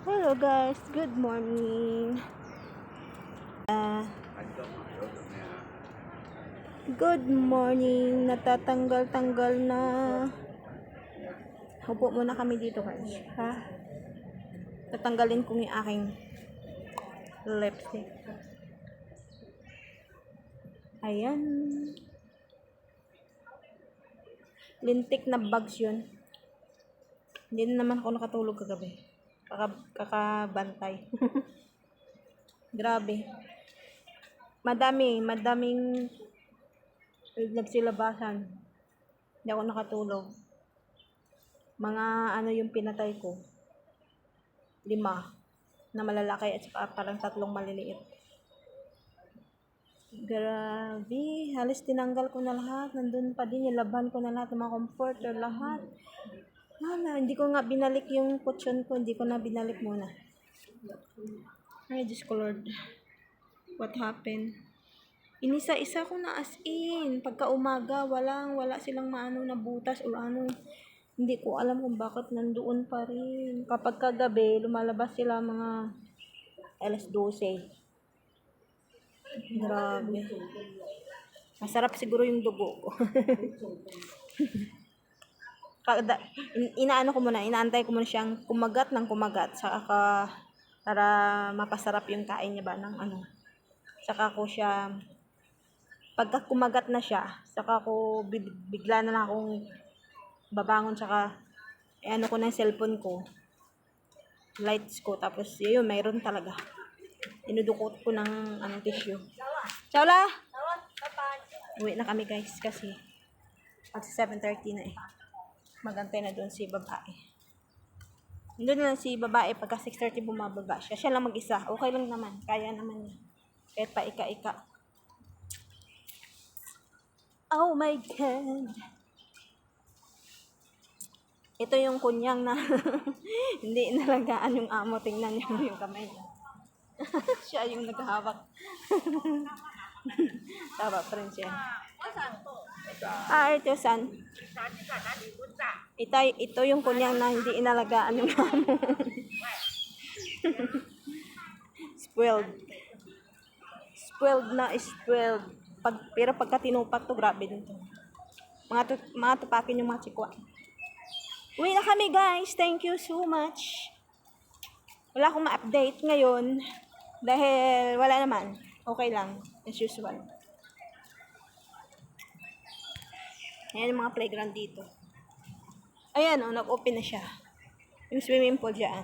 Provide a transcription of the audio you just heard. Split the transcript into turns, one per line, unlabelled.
Hello guys, good morning. Ah, good morning. Natatanggal-tanggal na. Upo muna kami dito guys. Ha? Tatanggalin ko yung aking lipstick. Ayan. Lintik na bags yun. Hindi na naman ako nakatulog kagabi. Kaka, kakabantay. Grabe. Madami, madaming nagsilabasan. Hindi ako nakatulog. Mga ano yung pinatay ko. Lima. Na malalaki at saka parang tatlong maliliit. Grabe. Halos tinanggal ko na lahat. Nandun pa din. Nilaban ko na lahat ng mga comforter. Lahat. Wala. Hindi ko nga binalik yung kutsyon ko. Hindi ko na binalik muna. Ay, Diyos ko Lord. What happened? Inisa-isa ko na as in. Pagka umaga, walang, wala silang maano na butas o ano. Hindi ko alam kung bakit nandoon pa rin. Kapag kagabi, lumalabas sila mga alas 12. Grabe. Masarap siguro yung dugo ko. Kada, in- inaano ko muna, inaantay ko muna siyang kumagat ng kumagat. Saka ka, para mapasarap yung kain niya ba ng ano. Saka ko siya, pagka kumagat na siya, saka ko big- bigla na lang akong babangon saka eh, ano ko na yung cellphone ko lights ko tapos yun mayroon talaga inudukot ko ng anong tissue Chawla! uwi na kami guys kasi pag 7.30 na eh magantay na doon si babae doon na si babae pagka 6.30 bumababa siya siya lang mag-isa okay lang naman kaya naman niya kahit pa ika-ika oh my god ito yung kunyang na hindi inalagaan yung amo. Tingnan niyo yung kamay niya. siya yung naghahawak. Tama pa rin siya. Ah, ito san? Ito, ito yung kunyang na hindi inalagaan yung amo. spoiled. Spoiled na spoiled. Pag, pero pagka tinupak to, grabe din to. Mga, tu, mga tupakin yung mga chikwa. Uwi na kami guys. Thank you so much. Wala akong ma-update ngayon. Dahil wala naman. Okay lang. As usual. Ayan yung mga playground dito. Ayan o, nag-open na siya. Yung swimming pool dyan.